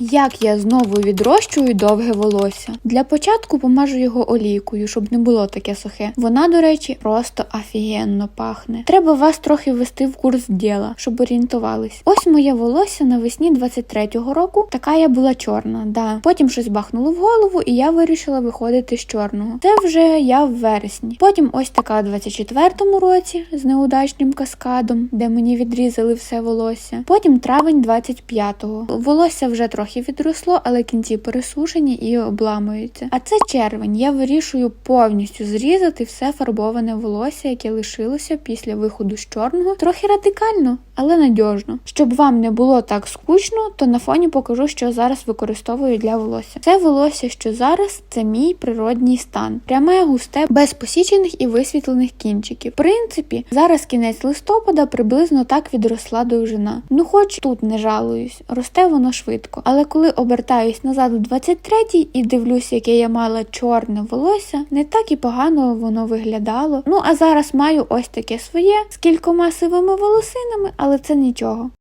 Як я знову відрощую довге волосся? Для початку помажу його олійкою, щоб не було таке сухе. Вона, до речі, просто офігенно пахне. Треба вас трохи ввести в курс діла, щоб орієнтувались. Ось моє волосся навесні 23-го року. Така я була чорна, да. Потім щось бахнуло в голову, і я вирішила виходити з чорного. Це вже я в вересні. Потім ось така в 24-му році з неудачним каскадом, де мені відрізали все волосся. Потім травень 25-го. Волосся вже трохи відросло, але кінці пересушені і обламуються. А це червень. Я вирішую повністю зрізати все фарбоване волосся, яке лишилося після виходу з чорного. Трохи радикально, але надіжно. Щоб вам не було так скучно, то на фоні покажу, що зараз використовую для волосся. Це волосся, що зараз це мій природній стан. Пряме густе, без посічених і висвітлених кінчиків. В принципі, зараз кінець листопада приблизно так відросла довжина. Ну, хоч тут не жалуюсь, росте воно швидко. Але коли обертаюсь назад у 23-й і дивлюсь, яке я мала чорне волосся, не так і погано воно виглядало. Ну а зараз маю ось таке своє з кількома сивими волосинами, але це нічого.